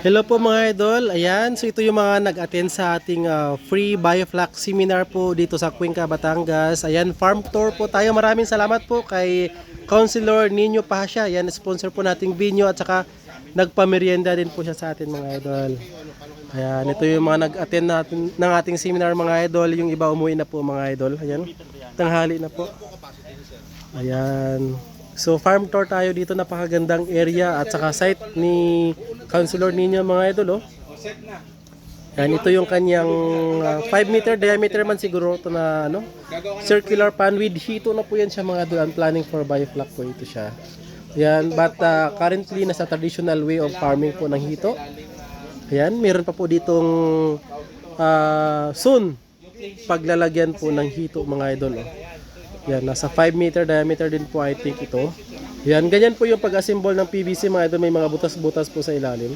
Hello po mga idol. Ayan, so ito yung mga nag-attend sa ating ah, free bioflax seminar po dito sa Cuenca, Batangas. Ayan, farm tour po tayo. Maraming salamat po kay Councilor Nino Pasha. Ayan, sponsor po nating video at saka nagpamerienda din po siya sa atin mga idol. Ayan, ito yung mga nag-attend natin ng ating seminar mga idol. Yung iba umuwi na po mga idol. Ayan, tanghali na po. Ayan. So farm tour tayo dito napakagandang area at saka site ni Councilor Nino mga idol oh. Yan, ito yung kanyang 5 meter diameter man siguro to na ano, circular pan with hito na po yan siya mga idol. Ang planning for biofloc po ito siya. Yan, but uh, currently nasa traditional way of farming po ng hito. Ayan, meron pa po ditong uh, soon paglalagyan po ng hito mga idol. Oh. Yan, nasa 5 meter diameter din po I think ito. Yan, ganyan po yung pag-assemble ng PVC mga idol. May mga butas-butas po sa ilalim.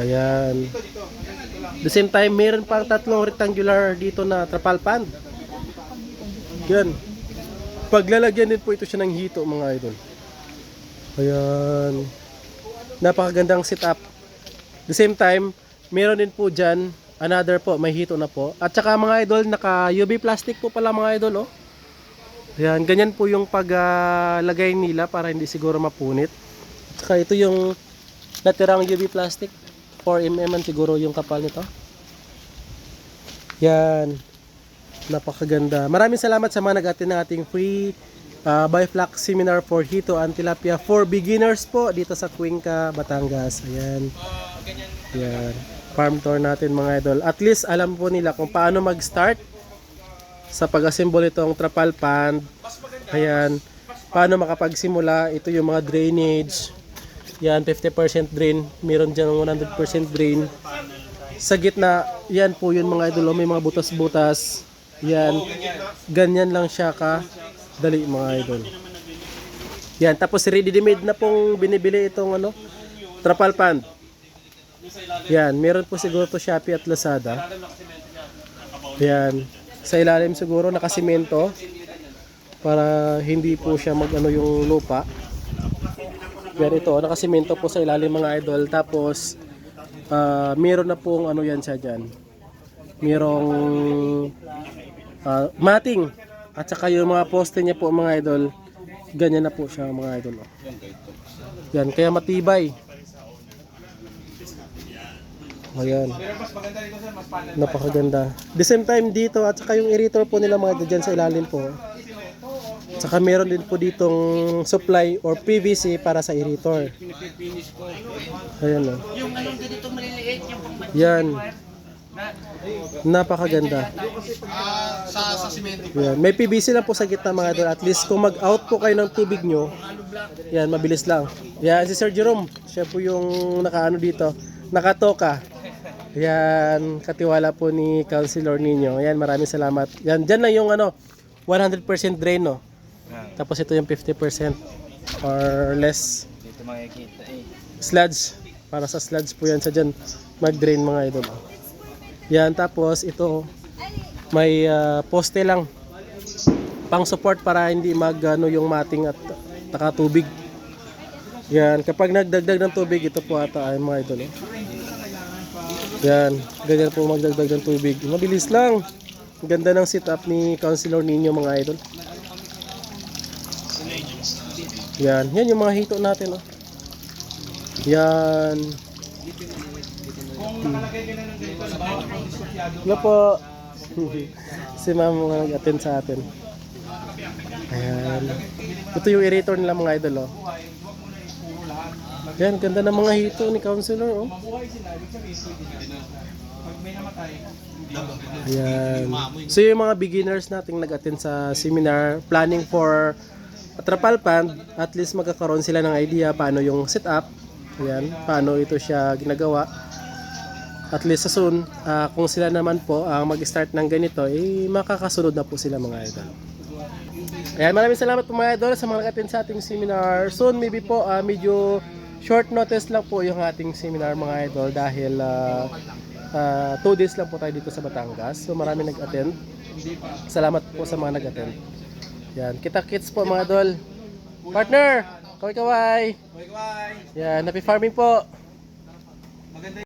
Ayan. The same time, meron pang tatlong rectangular dito na trapal pan. Yan. Paglalagyan din po ito siya ng hito mga idol. Ayan. Napakagandang setup. The same time, meron din po dyan, another po, may hito na po. At saka mga idol, naka UV plastic po pala mga idol, oh. Ayan, ganyan po yung paglagay nila para hindi siguro mapunit. At saka ito yung natirang UV plastic. 4mm man siguro yung kapal nito. Yan. Napakaganda. Maraming salamat sa mga nag-attend ng ating free uh, Bioflax Seminar for Hito and Tilapia for beginners po dito sa Cuenca, Batangas. Ayan. Yan. Farm tour natin mga idol. At least alam po nila kung paano mag-start sa pag-assemble itong trapal pond. Ayan. Paano makapagsimula. Ito yung mga drainage. Yan, 50% drain. Meron dyan 100% drain. Sa gitna, yan po yun mga idol. oh, May mga butas-butas. Yan. Ganyan lang siya ka. Dali mga idol. Yan. Tapos ready-made na pong binibili itong ano, trapal pond. Yan. Meron po siguro to Shopee at Lazada. Yan. Sa ilalim siguro nakasimento para hindi po siya mag ano yung lupa. Yan ito, nakasimento po sa ilalim mga idol. Tapos ah, meron na pong ano yan siya dyan. Merong ah, mating at saka yung mga poste niya po mga idol. Ganyan na po siya mga idol. oh. Yan, kaya matibay. Ayan. Napakaganda. The same time dito at saka yung aerator po nila mga dyan sa ilalim po. Saka meron din po ditong supply or PVC para sa aerator. Ayan o. Yung anong ganito maliliit, yung pang Yan. Napakaganda. sa sa simento. Yan. May PVC lang po sa gitna mga idol. At least kung mag-out po kayo ng tubig nyo, yan, mabilis lang. Yan, si Sir Jerome, siya po yung nakaano dito, nakatoka. Yan, katiwala po ni Councilor ninyo. Yan, maraming salamat. Yan, dyan lang yung ano, 100% drain, no? Tapos ito yung 50% or less Dito makikita eh. sludge. Para sa sludge po yan sa dyan mag-drain mga idol. Yan, tapos ito may ah, poste lang pang support para hindi mag ano, yung mating at nakatubig. Yan, kapag nagdagdag ng tubig, ito po ata ay mga idol. oh. Yan, ganyan po magdagdag ng tubig. Mabilis lang. Ang Ganda ng setup ni Councilor ninyo mga idol. Yan, yan yung mga hito natin. Oh. Yan. Ano po? si ma'am mga nag-attend sa atin. Ayan. Ito yung aerator nila mga idol, oh. Yan, ganda ng mga hito ni Counselor, oh. Ayan. So yung mga beginners nating nag-attend sa seminar, planning for a trapal pond, at least magkakaroon sila ng idea paano yung setup, ayan, paano ito siya ginagawa. At least sa soon, ah, kung sila naman po ang mag-start ng ganito, eh makakasunod na po sila mga idol. Ayan, maraming salamat po mga idol sa mga nag-attend sa ating seminar. Soon, maybe po, ah, medyo short notice lang po yung ating seminar mga idol dahil ah, ah, two days lang po tayo dito sa Batangas. So maraming nag-attend. Salamat po sa mga nag-attend. Yan, kita kits po mga idol. Partner, kaway kaway. Yan, happy farming po.